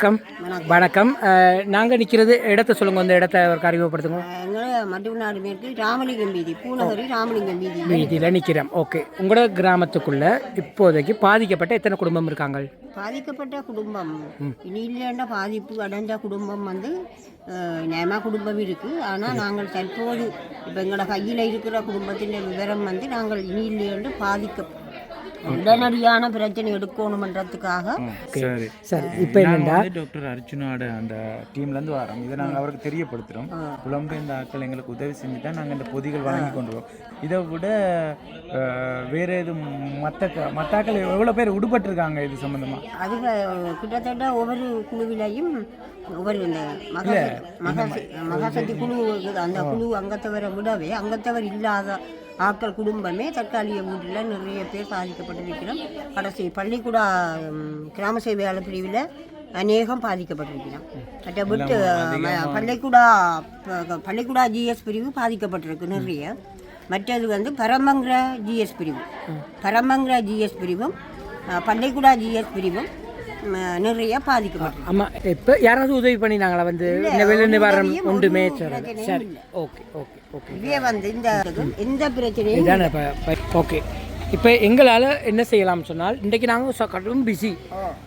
வணக்கம். வணக்கம். நாங்கள் நிற்கிறது இடத்த சொல்லுங்க அந்த இடத்த ஒரு அறிமுகப்படுத்துங்க எங்களை மட்டுநாடு மேற்கு ராமலிங்கம் வீதி பூநகரி ராமலிங்கம் வீதி. வீதியில் நிற்கிறோம் ஓகே. உங்களோட கிராமத்துக்குள்ள இப்போதைக்கு பாதிக்கப்பட்ட எத்தனை குடும்பம் இருக்காங்க பாதிக்கப்பட்ட குடும்பம். இனி இல்லைன்னா பாதிப்பு அடைஞ்ச குடும்பம் வந்து நியம குடும்பம் இருக்கு. ஆனால் நாங்கள் தற்போது இப்போ எங்களோட கையில் இருக்கிற குடும்பத்தின் விவரம் வந்து நாங்கள் இனி இல்லையென்று பாதிக்க உடனடியான பிரச்சனை எடுக்கணுமன்றதுக்காக சரி. சரி. இப்போ என்னண்டா? வந்து டாக்டர் அர்ஜுனோட அந்த டீம்ல இருந்து வரோம் இதை நாங்கள் அவருக்கு தெரியப்படுத்துறோம். புலம்பெயர்ந்த ஆட்கள் எங்களுக்கு உதவி செஞ்சு தான் நாங்கள் இந்த பொதிகள் வழங்கி கொண்டு வரோம் இதை விட வேற எதுவும் மற்ற மற்ற ஆட்கள் எவ்வளோ பேர் விடுபட்டிருக்காங்க இது சம்பந்தமா? அது கிட்டத்தட்ட ஒவ்வொரு குழுவிலையும் ஒவ்வொரு இந்த மகா- மகா- மகாசக்தி குழு. அந்த குழு அங்கத்தவரை விடவே அங்கத்தவர் இல்லாத ஆட்கள் குடும்பமே தற்காலிக வீட்டில் நிறைய பேர் பாதிக்கப்பட்டிருக்கிறோம். கடைசி பள்ளிக்கூட கிராம சேவையாளர் பிரிவில் அநேகம் பாதிக்கப்பட்டிருக்கிறோம். மற்ற விட்டு பள்ளிக்கூடா பள்ளிக்கூடா ஜிஎஸ் பிரிவு பாதிக்கப்பட்டிருக்கு நிறைய. மற்றது வந்து பரமங்கிற ஜிஎஸ் பிரிவு. பரமங்கிற ஜிஎஸ் பிரிவும் பள்ளிக்கூடா ஜிஎஸ் பிரிவும் நிறைய பாதிக்கப்பட்டிருக்கு. ஆமாம் இப்போ யாராவது உதவி பண்ணினாங்களா வந்து? இந்த வெள்ள நிவாரணம் ஒன்றுமே சரி ஓகே ஓகே. இதே வந்து இந்த பிரச்சனையும் இதானே ஓகே இப்போ எங்களால் என்ன செய்யலாம் சொன்னால் இன்றைக்கு நாங்கள் கடும் பிஸி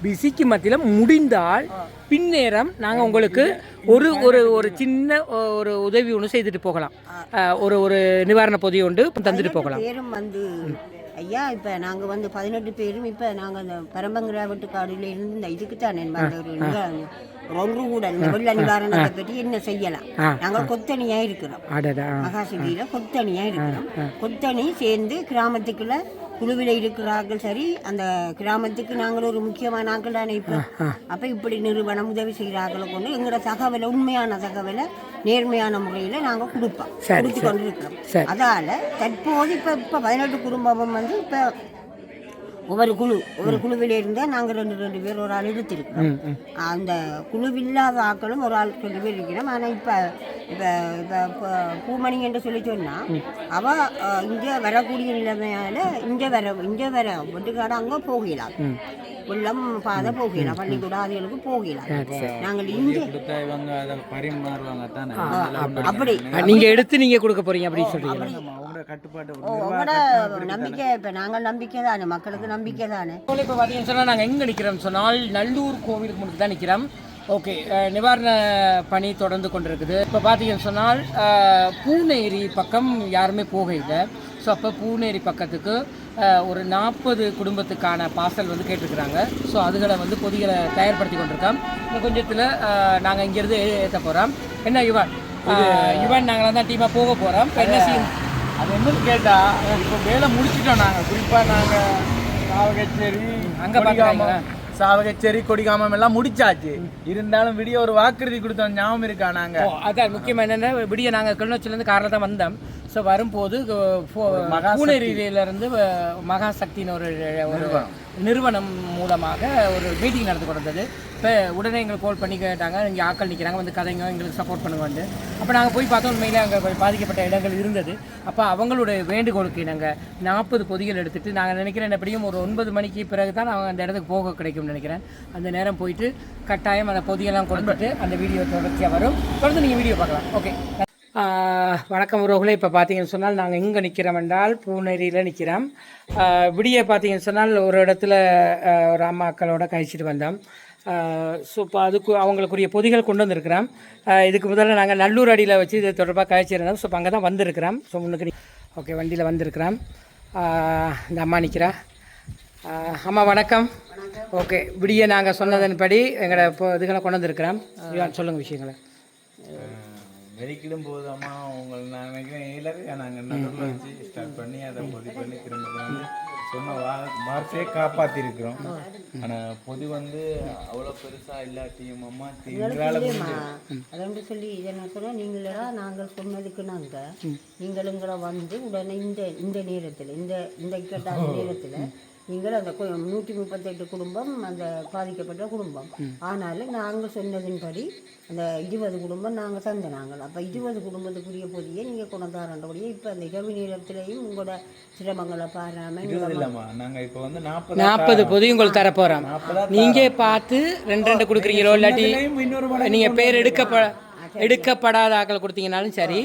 பிஸிக்கு மத்தியில் முடிந்தால் பின்னேரம் நாங்கள் உங்களுக்கு ஒரு ஒரு ஒரு சின்ன ஒரு உதவி ஒன்று செய்துட்டு போகலாம். ஒரு ஒரு நிவாரண பொதி ஒன்று தந்துட்டு போகலாம். ஐயா இப்போ நாங்கள் வந்து பதினெட்டு பேரும் இப்போ நாங்கள் அந்த பரம்பங்கிற வெட்டுக்காடுல இருந்து இந்த இதுக்கு தானே ஒரு ஒன்று கூட இந்த வெள்ள நிவாரணத்தை பற்றி என்ன செய்யலாம்? நாங்கள் கொத்தணியாக இருக்கிறோம். மகாசிபியில கொத்தணியா இருக்கிறோம். கொத்தணி சேர்ந்து கிராமத்துக்குள்ள குழுவில் இருக்கிறார்கள் சரி அந்த கிராமத்துக்கு நாங்கள் ஒரு முக்கியமான ஆட்கள் தானே இப்போ. அப்போ இப்படி நிறுவனம் உதவி செய்கிறார்களை கொண்டு எங்களோட தகவலை உண்மையான தகவலை நேர்மையான முறையில் நாங்கள் கொடுப்போம். கொடுத்து கொண்டு இருக்கிறோம். அதால தற்போது இப்போ இப்போ பதினெட்டு குடும்பமும் வந்து இப்போ ஒவ்வொரு குழு ஒவ்வொரு குழுவில் இருந்தால் நாங்கள் ரெண்டு ரெண்டு பேர் ஒரு ஆள் எடுத்திருக்கிறோம். அந்த குழுவில்லாத ஆட்களும் ஒரு ஆள் ரெண்டு பேர் இருக்கிறோம். ஆனால் இப்போ இப்போ இப்போ பூமணி என்று சொல்லி சொன்னால் அவள் இங்கே வரக்கூடிய நிலைமையால் இங்கே வர இங்கே வர ஒட்டுக்காடு அங்கே போகலாம் வெள்ளம் பாதை போகலாம் பள்ளிக்கூடம் அதுகளுக்கு போகலாம் நாங்கள் இங்கே அப்படி. நீங்கள் எடுத்து நீங்கள் கொடுக்க போறீங்க அப்படின்னு சொல்றீங்க. உங்களோட நம்பிக்கை இப்போ நாங்கள் நம்பிக்கை தானே மக்களுக்கு நம்பிக்கை தானே? இப்போ பார்த்தீங்கன்னு சொன்னால் நாங்கள் எங்கே நிற்கிறோம் சொன்னால் நல்லூர் கோவிலுக்கு முன்னாடி தான் நிற்கிறோம் ஓகே நிவாரண பணி தொடர்ந்து கொண்டிருக்குது. இப்போ பார்த்தீங்கன்னு சொன்னால் பூனேரி பக்கம் யாருமே போக இல்லை. ஸோ அப்போ பூனேரி பக்கத்துக்கு ஒரு நாற்பது குடும்பத்துக்கான பார்சல் வந்து கேட்டிருக்கிறாங்க. ஸோ அதுகளை வந்து பொதிகளை தயார்படுத்தி கொண்டிருக்கோம். இன்னும் கொஞ்சத்தில் நாங்கள் இங்கேருந்து ஏற்ற போகிறோம் என்ன யுவன்? யுவன் நாங்களாம் தான் டீமாக போக போகிறோம் என்ன செய்யும் அது என்னன்னு கேட்டா இப்போ வேலை முடிச்சிட்டோம் நாங்க. குறிப்பா நாங்க சாவகச்சேரி அங்க கொடிகாமம்? சாவகச்சேரி கொடிகாமம் எல்லாம் முடிச்சாச்சு. இருந்தாலும் விடிய ஒரு வாக்குறுதி கொடுத்தோம். ஞாபகம் இருக்கா நாங்க? அதான் முக்கியமாக என்னென்ன விடிய நாங்கள் கிளிநொச்சிலேருந்து காரில் தான் வந்தோம். ஸோ வரும்போது பூனேரியிலேருந்து மகாசக்தின்னு ஒரு ஒரு நிறுவனம். மூலமாக ஒரு மீட்டிங் நடந்து கொண்டது இப்போ உடனே எங்களுக்கு கால் பண்ணி கேட்டாங்க. இங்கே ஆட்கள் நிற்கிறாங்க வந்து கதைங்க எங்களுக்கு சப்போர்ட் பண்ணுவாங்க அப்போ நாங்கள் போய் பார்த்தோம். உண்மையிலே அங்கே பாதிக்கப்பட்ட இடங்கள் இருந்தது. அப்போ அவங்களுடைய வேண்டுகோளுக்கு நாங்கள் நாற்பது பொதிகள் எடுத்துட்டு நாங்கள் நினைக்கிறேன் எப்படியும் ஒரு ஒன்பது மணிக்கு பிறகு தான் அவங்க அந்த இடத்துக்கு போக கிடைக்கும்னு நினைக்கிறேன். அந்த நேரம் போயிட்டு கட்டாயம் அந்த பொதியெல்லாம் கொடுத்துட்டு அந்த வீடியோ தொடர்ச்சியாக வரும். தொடர்ந்து நீங்கள் வீடியோ பார்க்கலாம். ஓகே வணக்கம் உறவுகளே. இப்போ பார்த்தீங்கன்னு சொன்னால் நாங்கள் எங்கே நிற்கிறோம் என்றால் பூனேரியில் நிற்கிறோம் விடிய பார்த்தீங்கன்னு சொன்னால் ஒரு இடத்துல ஒரு அம்மாக்களோட கழிச்சிட்டு வந்தோம். ஸோ இப்போ அதுக்கு அவங்களுக்குரிய பொதிகள் கொண்டு வந்திருக்கிறோம். இதுக்கு முதல்ல நாங்கள் நல்லூர் அடியில் வச்சு இது தொடர்பாக கழிச்சிருந்தோம். ஸோ அங்கே தான் வந்திருக்கிறோம். ஸோ முன்னுக்கு ஓகே வண்டியில் வந்திருக்கிறோம். இந்த அம்மா நிற்கிறா அம்மா வணக்கம். ஓகே விடிய நாங்கள் சொன்னதன்படி எங்களோட இப்போ இதுகளை கொண்டு வந்திருக்கிறோம். சொல்லுங்கள் விஷயங்களை. வெடிக்கிடும் போதாமா உங்களை நான் நினைக்கிறேன் இலக்கு நாங்கள் நடுவில் வச்சு ஸ்டார்ட் பண்ணி அதை பொதி பண்ணி திரும்ப வந்து சொன்ன வா வார்த்தையை காப்பாற்றிருக்கிறோம் ஆனால் பொதி வந்து அவ்வளோ பெருசாக இல்லாட்டியும் அம்மா எங்களால் அதோண்டு சொல்லி இதை நான் சொன்னேன் நீங்களா நாங்கள் சொன்னதுக்கு நாங்கள் நீங்களும் கூட வந்து உடனே இந்த இந்த நேரத்தில் இந்த இந்த கேட்டாத நேரத்தில் நீங்கள் அந்த நூற்றி முப்பத்தெட்டு குடும்பம் அந்த பாதிக்கப்பட்ட குடும்பம். ஆனாலும் நாங்கள் சொன்னதின்படி அந்த இருபது குடும்பம் நாங்கள் தந்த நாங்கள் அப்போ இருபது குடும்பத்துக்குரிய பொதியை நீங்கள் கொண்டாடுறபடியே இப்போ அந்த இரவு நேரத்திலையும் உங்களோட சிரமங்களை பாராமல் இப்போ வந்து நாற்பது நாற்பது பொதி உங்களுக்கு தர போகிறோம் நீங்கள் பார்த்து ரெண்டு ரெண்டு கொடுக்குறீங்களோ இல்லாட்டி நீங்கள் பேர் எடுக்கப்ப எடுக்கப்படாத ஆக்கள் கொடுத்தீங்கனாலும் சரி.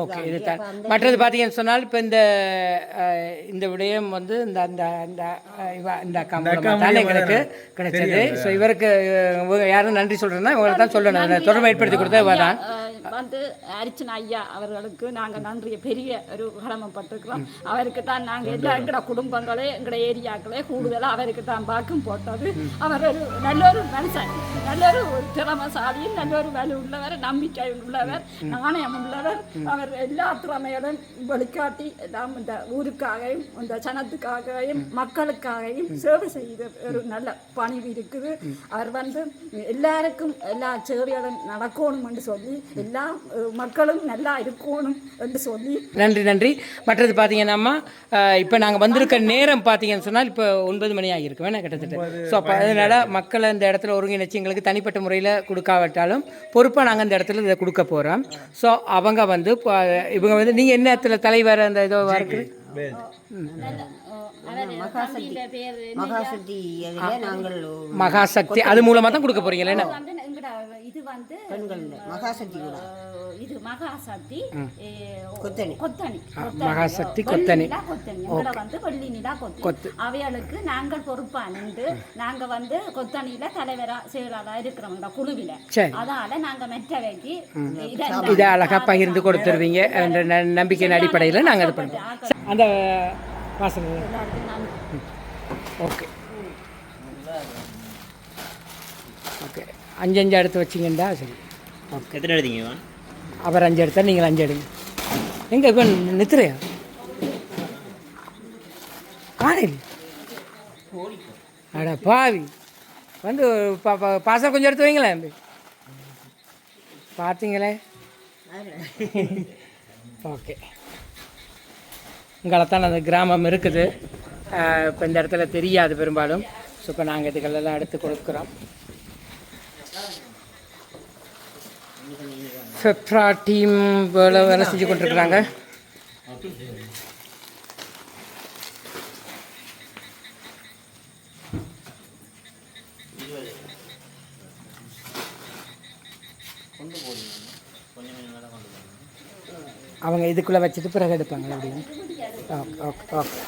ஓகே இது தான் மற்றது பார்த்தீங்கன்னு சொன்னால் இப்போ இந்த இந்த விடயம் வந்து இந்த அந்த அந்த இவ- இந்த அக்கா தான் எங்களுக்கு கிடைச்சது. ஸோ இவருக்கு யாரும் நன்றி சொல்கிறேன்னா இவங்களை தான் சொல்லணும். தொடர்பு ஏற்படுத்தி கொடுத்தா இவ தான் வந்து அரிச்சன் ஐயா அவர்களுக்கு நாங்கள் நன்றிய பெரிய ஒரு கடமைப்பட்டிருக்கிறோம் அவருக்கு தான் நாங்கள் எல்லா எங்கட குடும்பங்களே எங்கட ஏரியாக்களே கூடுதலாக அவருக்கு தான் பாக்கும் போட்டது. அவர் ஒரு நல்ல ஒரு மனுஷன் நல்ல ஒரு திறமசாலியும் நல்ல ஒரு வலு உள்ளவர் நம்பிக்கை உள்ளவர் நாணயம் உள்ளவர். அவர் எல்லா திறமையுடன் வெளிக்காட்டி எல்லாம் இந்த ஊருக்காகவும் இந்த சனத்துக்காகவும் மக்களுக்காகவும் சேவை செய்த ஒரு நல்ல பணிவு இருக்குது. அவர் வந்து எல்லாருக்கும் எல்லா சேவைகளும் நடக்கணும் என்று சொல்லி எல்லா அஹ், மக்களும் நல்லா இருக்கணும் என்று சொல்லி நன்றி நன்றி. மற்றது பார்த்தீங்கன்னா இப்போ நாங்கள் வந்திருக்க நேரம் பார்த்தீங்கன்னு சொன்னால் இப்போ ஒன்பது மணி ஆகியிருக்கு வேணா கிட்டத்தட்ட. ஸோ அப்போ அதனால் மக்களை இந்த இடத்துல ஒருங்கிணைச்சு எங்களுக்கு தனிப்பட்ட முறையில் கொடுக்காவிட்டாலும் பொறுப்பாக நாங்கள் இந்த இடத்துல இதை கொடுக்க போகிறோம் ஸோ அவங்க வந்து இப்போ இவங்க வந்து நீங்கள் என்ன இடத்துல தலைவர் அந்த இதோ இருக்குது மகாசக்தி. நாங்கள் மகாசக்தி அது மூலமாக தான் கொடுக்க வந்து எங்கட இது வந்து பெண்கள் மகாசக்தி இது மகாசக்தி அஹ், கொத்தணி. கொத்தணி மகாசக்தி. நிலா கொத்தணி. எங்கட வந்து வெள்ளி நிலா கொத்தணி அவைகளுக்கு நாங்கள் பொறுப்பா நின்று நாங்க வந்து கொத்தணியில தலைவரா செயலாளா இருக்கிறோம் இந்த குழுவில. அதால நாங்க மெற்றவைக்கு இதை இதை அழகாக பகிர்ந்து கொடுத்துருவீங்க. என்ற ந- நம்பிக்கையின் அடிப்படையில் நாங்கள் இது பண்ணுறோம். அந்த வாசனை ஓகே. ஓகே. அஞ்சு அஞ்சு எடுத்து வச்சிங்கண்டா சரி. ஓகே. எத்தனை இவன்? அவர் அஞ்சு எடுத்தா நீங்கள் அஞ்சு எடுங்க. எங்கே இப்போ நித்துறையா? காலையில். அட பாவி. வந்து பா பா- பாசம் கொஞ்சம் எடுத்து வைங்களேன் பார்த்தீங்களே ஓகே. இங்கெல்லாம் அந்த கிராமம் இருக்குது. இப்போ இந்த இடத்துல தெரியாது பெரும்பாலும். ஸோ இப்போ நாங்கள் இதுகளெல்லாம் எடுத்து கொடுக்குறோம். ஃபெப்ரா டீம் வேலை வேலை செஞ்சு கொண்டிருக்கிறாங்க அவங்க இதுக்குள்ளே வச்சுட்டு பிறகு எடுப்பாங்க அப்படின்னு? ஓகே ஓகே ஓகே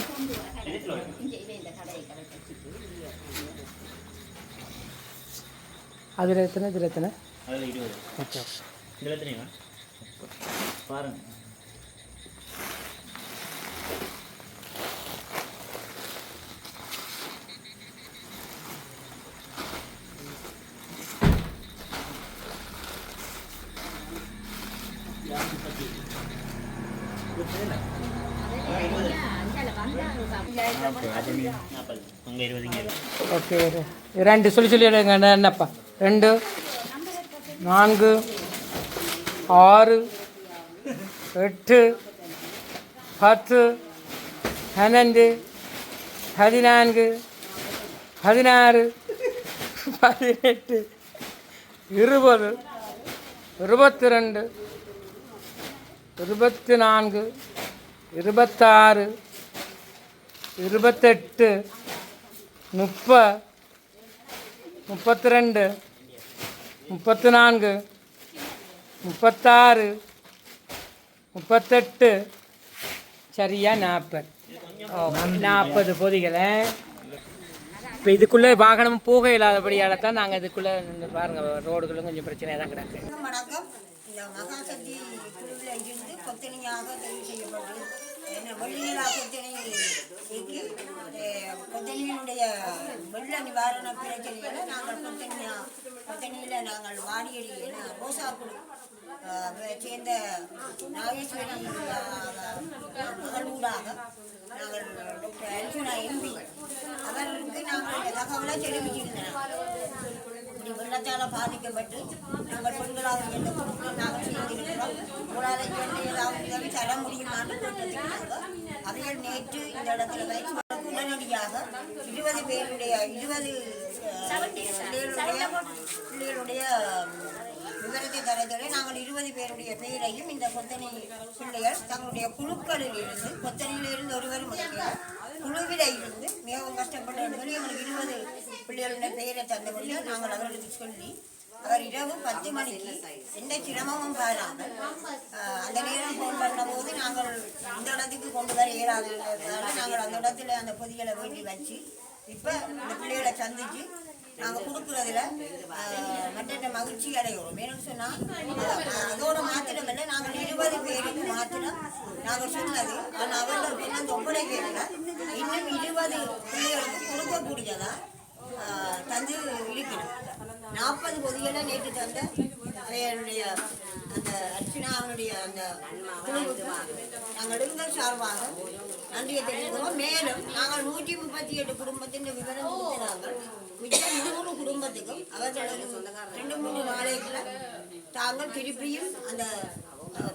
அதில் எத்தனை இதில் எத்தனை அதில் இருபது ஓகே ஓகே இதில் எத்தனைங்க பாருங்க நாற்பது உங்கள் இருபதுங்க ஓகே ரெண்டு சொல்லி சொல்லி எடுங்க என்னப்பா? ரெண்டு நான்கு ஆறு எட்டு பத்து பன்னெண்டு பதினான்கு பதினாறு பதினெட்டு இருபது இருபத்தி ரெண்டு இருபத்தி நான்கு இருபத்தாறு இருபத்தெட்டு முப்ப முப்பத்தி ரெண்டு முப்பத்தி நான்கு முப்பத்தாறு முப்பத்தெட்டு. சரியா நாற்பது நாற்பது பொதிகளை. இப்போ இதுக்குள்ளே வாகனம் போக இல்லாதபடியால் தான் நாங்கள் இதுக்குள்ளே நின்று பாருங்கள் ரோடுகளும் கொஞ்சம் பிரச்சனையாக தான் கிடக்கு. வணக்கம் இந்த மகாசக்தி குழுவில் இருந்து கொத்தணியாக தெரிவு செய்யப்பட்டு என்ன வெள்ளிநிலா கொத்தணிக்கு அஹ், வெள்ள நிவாரண பிரச்சனைகளை நாங்கள் கொத்தணியா கொத்தணியில் நாங்கள் வாடியடி ரோசா குழு சேர்ந்த நாகேஸ்வரி அஹ், நாங்கள் டாக்டர் அர்ஜுனா எம்பி அவருக்கு நாங்கள் இந்த தகவலை தெரிவிச்சிருந்தோம் வெள்ளத்தால் பாதிக்கப்பட்டு நாங்கள் பெண்களாக எந்த நாங்கள் செய்திருக்கிறோம்? உங்களால் ஏதாவது உதவி தர முடியுமான்னு கேட்டதுக்கு நேற்று இந்த இடத்துல வைத்து உடனடியாக இருபது பேருடைய இருபது பிள்ளைகளுடைய விவரத்தை தரதுடைய நாங்கள் இருபது பேருடைய பெயரையும் இந்த கொத்தனை பிள்ளைகள் தங்களுடைய குழுக்களில் இருந்து கொத்தனையிலிருந்து ஒருவர் ஒருவரும் குழுவில இருந்து மிகவும் கஷ்டப்பட்டு சொல்லி எங்களுக்கு இருபது பிள்ளைகளுடைய பெயரை தந்தபடியும் நாங்கள் அவர்களுக்கு சொல்லி அவர் இரவு பத்து மணிக்கு எந்த சிரமமும் பாராமல் அந்த நேரம் ஃபோன் பண்ணும்போது நாங்கள் இந்த இடத்துக்கு கொண்டு வர இயலாததால நாங்கள் அந்த இடத்துல அந்த பொதிகளை வேண்டி வச்சு இப்போ இந்த பிள்ளைகளை சந்திச்சு நாங்கள் கொடுக்குறதுல மற்ற மகிழ்ச்சி அடைகிறோம். ஏன்னு சொன்னால் அதோட மாத்திரமல்ல நாங்கள் இருபது பேருக்கு மாத்திரம் நாங்கள் சொன்னது. ஆனால் அவர்கள் கொண்டு வந்து இன்னும் இருபது பிள்ளைகளுக்கு கொடுக்கக்கூடியதா தந்து இருக்கிறோம். நாற்பது பொதிகளை நேற்று தந்த இறையனுடைய அந்த அர்ச்சனா அவனுடைய அந்த நாங்கள் இருந்த சார்பாக நன்றியை தெரிவிக்கிறோம். மேலும் நாங்கள் நூற்றி முப்பத்தி எட்டு குடும்பத்தின் விவரம் கொடுக்கிறார்கள். மிச்சம் நூறு குடும்பத்துக்கும் அவர்களது ரெண்டு மூணு நாளைக்குள்ள தாங்கள் திருப்பியும் அந்த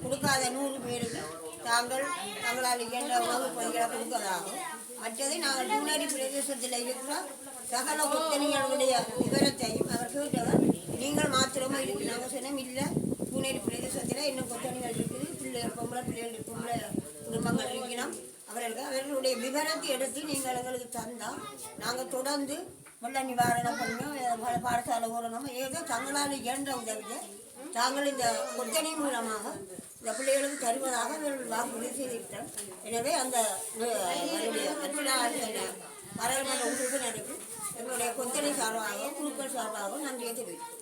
கொடுக்காத நூறு பேருக்கு தாங்கள் தங்களால் இயன்ற உணவு பொதிகளை கொடுப்பதாகும். மற்றது நாங்கள் முன்னாடி பிரதேசத்தில் இருக்கிற சகல குத்தனிகளுடைய விவரத்தையும் அவர் கேட்டவர் நீங்கள் மாத்திரமா இருக்கு நாங்கள் சொன்னோம். இல்லை பூனேரி பிரதேசத்தில் இன்னும் கொத்தனிகள் இருக்குது. பிள்ளை பொம்பளை பிள்ளைகள் பொம்பளை குடும்பங்கள் இருக்கணும் அவர்களுக்கு அவர்களுடைய விவரத்தை எடுத்து நீங்கள் எங்களுக்கு தந்தால் நாங்கள் தொடர்ந்து வெள்ள நிவாரணம் பண்ணியும் பாடசாலை ஊரணம் ஏதோ தங்களால் இயன்ற உதவியை தாங்கள் இந்த கொத்தனை மூலமாக இந்த பிள்ளைகளுக்கு தருவதாக அவர்கள் வாக்குறுதி செய்திருக்கிறார் எனவே அந்த பாராளுமன்ற உறுப்பினருக்கு எங்களுடைய கொத்தனை சார்பாகவும் குழுக்கள் சார்பாகவும் நன்றியை தெரிவிக்கிறேன்